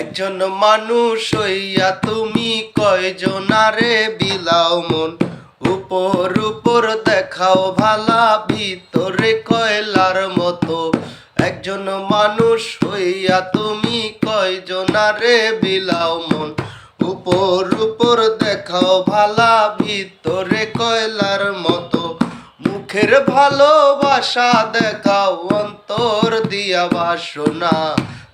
একজন মানুষ হইয়া তুমি কয়জনারে বিলাও মন? উপর উপর দেখাও ভালা, ভিতরে কয়লার মতো। একজন মানুষ হইয়া তুমি কয়জনারে বিলাও মন? উপর উপর দেখাও ভালা, ভিতরে কয়লার মতো। মুখের ভালোবাসা দেখাও, অন্তর দিয়া বাসনা।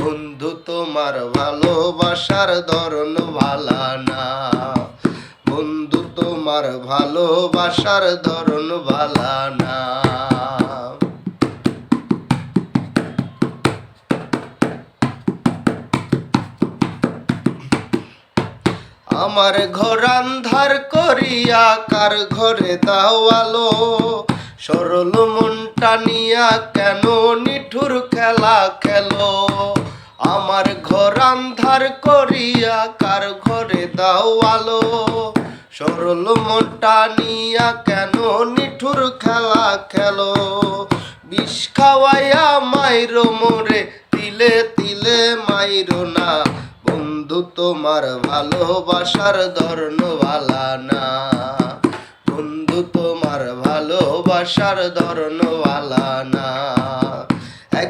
বন্ধু, তোমার ভালোবাসার ধরন ভালা না। বন্ধু, তোমার ভালোবাসার ধরন ভালা না। আমার ঘর আন্ধার করিয়া কার ঘরে দাওয়ালো সরল মনটা নিয়া কেন নিঠুর খেলা খেলো? আমার ঘর আন্ধার করিয়া কার ঘরে দাওয়ালো সরল মনটা নিয়া কেন নিঠুর খেলা খেলো? বিষ খাওয়াইয়া মাইরো মোরে, তিলে তিলে মাইরো না। বন্ধু তোমার ভালোবাসার ধরন ভালা না। বন্ধু তোমার ভালোবাসার ধরন ভালা না।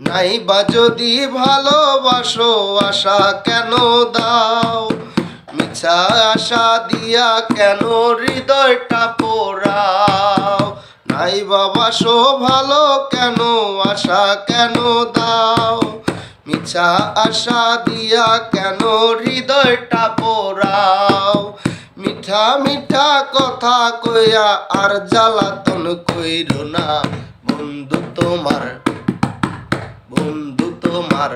নাই বা যদি ভালোবাসো আশা কেন দাও? মিছা আশা দিয়া কেন হৃদয়টা পোড়াও? নাই বাবাসো ভালো কেন আশা কেন দাও? মিছা আশা দিয়া কেন হৃদয়টা পোড়াও? মিঠা মিঠা কথা কইয়া আর জ্বালাতন কইর না। বন্ধু তোমার বন্ধু তোমার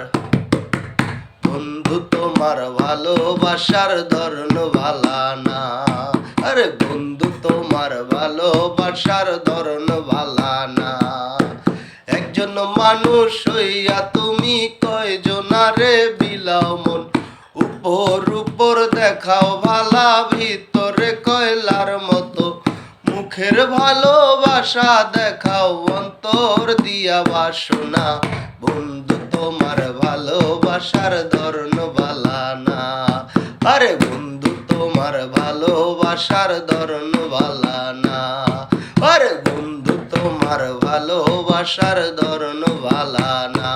বন্ধু তোমার ভালোবাসার ধরন ভালা না। আরে বন্ধু তোমার ভালোবাসার ধরন ভালা না। একজন মানুষ হইয়া তুমি কয়জনারে বিলাও মন? উপর উপর দেখাও ভালা, ভিতরে কয়লার মতো। মুখের ভালোবাসা দেখাও, অন্তর দিয়া বাসনা। বন্ধু, তোমার ভালোবাসার ধরন বালা না। আরে বন্ধু, তোমার ভালোবাসার ধরন বালা না। আরে বন্ধু, তোমার ভালোবাসার বালা না।